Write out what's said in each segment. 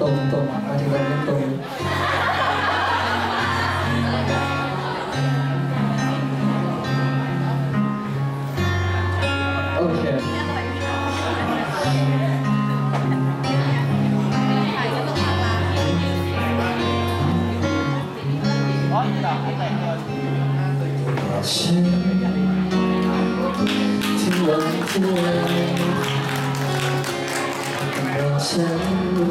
ตรงตรงมาถึงตรงนี้ต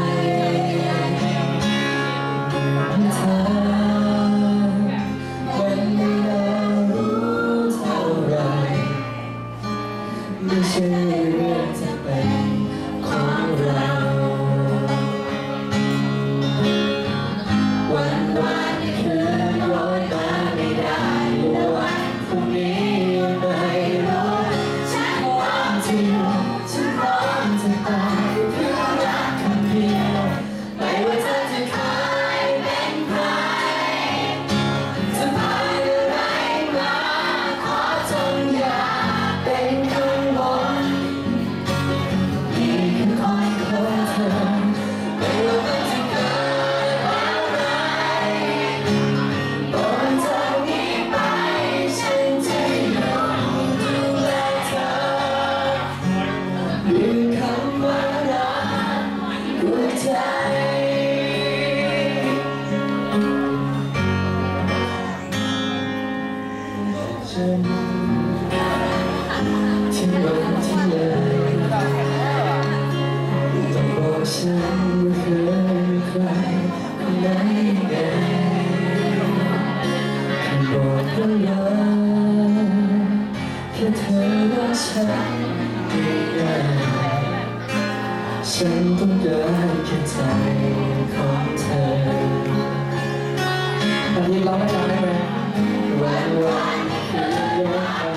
ไม่ใช่เรื่อง ฉันที่วันที่เลยต้องบอกฉันว่าเคยมีใครคนไหนไงบอกว่ารักแค่เธอรักฉันได้ฉันต้องการแค่ใจของเธอตอนนี้ร้องได้ร้องได้ไหมวันวัน คืน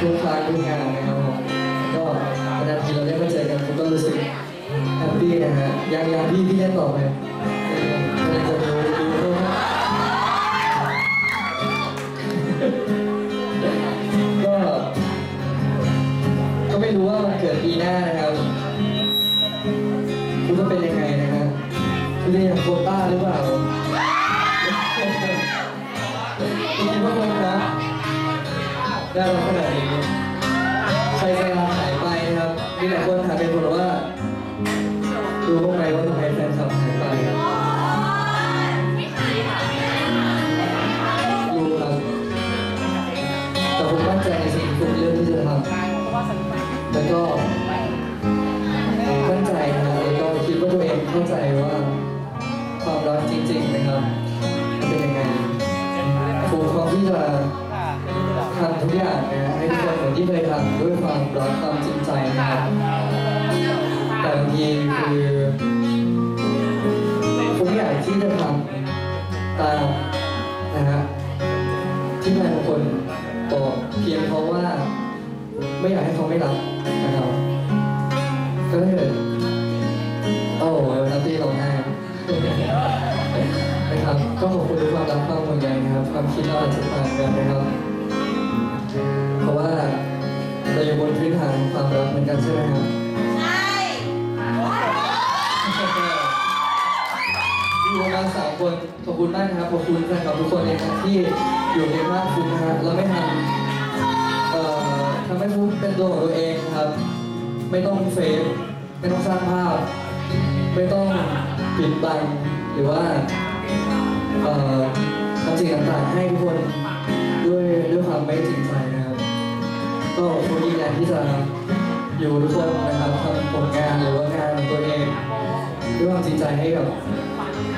ทุกงานทุกครั้งทุกงานนะครับผมก็นานทีเราได้มาเจอกันผมก็รู้สึกแฮปปี้นะฮะยังยังพี่พี่เล่นต่อไปเออไม่จะดูดูดูนะก็ก็ไม่รู้ว่ามันเกิดปีหน้านะครับคุณจะเป็นยังไงนะฮะคุณจะยังโควต้าหรือเปล่าคิดว่าคนนะ ได้รับขนาดนี้ใครจะลาหายไปนะครับมีหลายคนถามเป็นคนว่ารู้บ้างไหมว่าทำไมแฟนคลับหายไปรู้ครับแต่ผมมั่นใจในสิ่งที่ผมเลือกที่จะทำแล้วก็มั่นใจนะครับแล้วก็คิดว่าตัวเองเข้าใจว่าความรักจริงๆนะครับเป็นยังไงผมพร้อมที่จะำทุกอย่างนะให้ทุกคนเหมือนที่เคยทำด้วยความรักความจริงใจนะครับแต่บางทีคือผมอย่ากที่จะทำตามนะฮะที่นายบางคนบอกเพียงเพราะว่าไม่อยากให้เขาไม่รักนะครับ ก็ถ้เกิดโอ้โหนัตตี้ร้องไห้นะครับ ก็ขอบคุณทุกความรักความห่วงใยนะครับ ความคิดเราอาจจะต่างกันนะครับ เหมือนกันใช่ไหมครับใช่อยู่กันสามคนขอบคุณมากครับขอบคุณแฟนคลับทุกคนเลยนะที่อยู่ในภาคคุณนะฮะเราไม่ทำเอ่อทำให้พูดเป็นตัวของตัวเองครับ ไม่ต้องเฟซไม่ต้องสร้างภาพ ไม่ต้องปิดบังหรือว่าเอ่อทำสิ่งต่างๆให้ทุกคนด้วยด้วยความไม่จริงใจนะครับ ก็ผมยืนยันที่จะ อยู่ทุกคนนะครับทำผลงานหรือว่างานของตัวเองด้วยความจริงใจให้กับ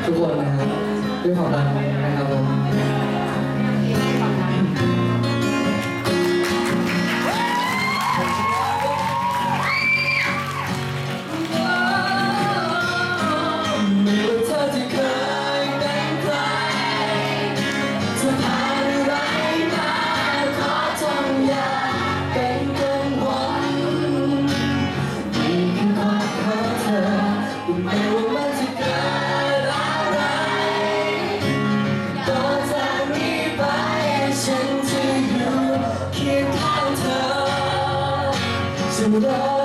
ทุกคนนะครับด้วยความรักนะครับ ฉัน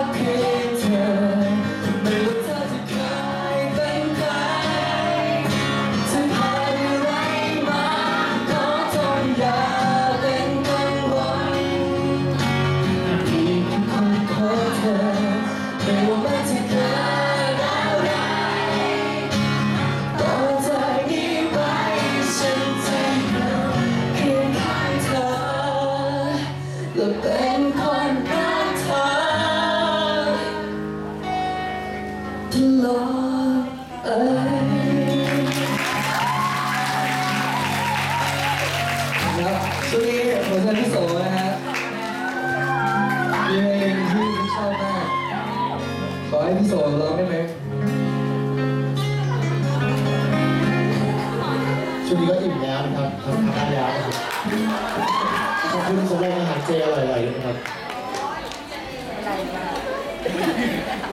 ลอดไปครับช่วงนี้ผมจะพี่โสนะฮะมีเพลงที่ชอบมาก ขอให้พี่โสร้องได้ไหมช่วงนี้ก็อิ่มแล้วนะครับทำทานได้แล้วนะครับขอบคุณสำหรับอาหารเจอร่อยๆนะครับ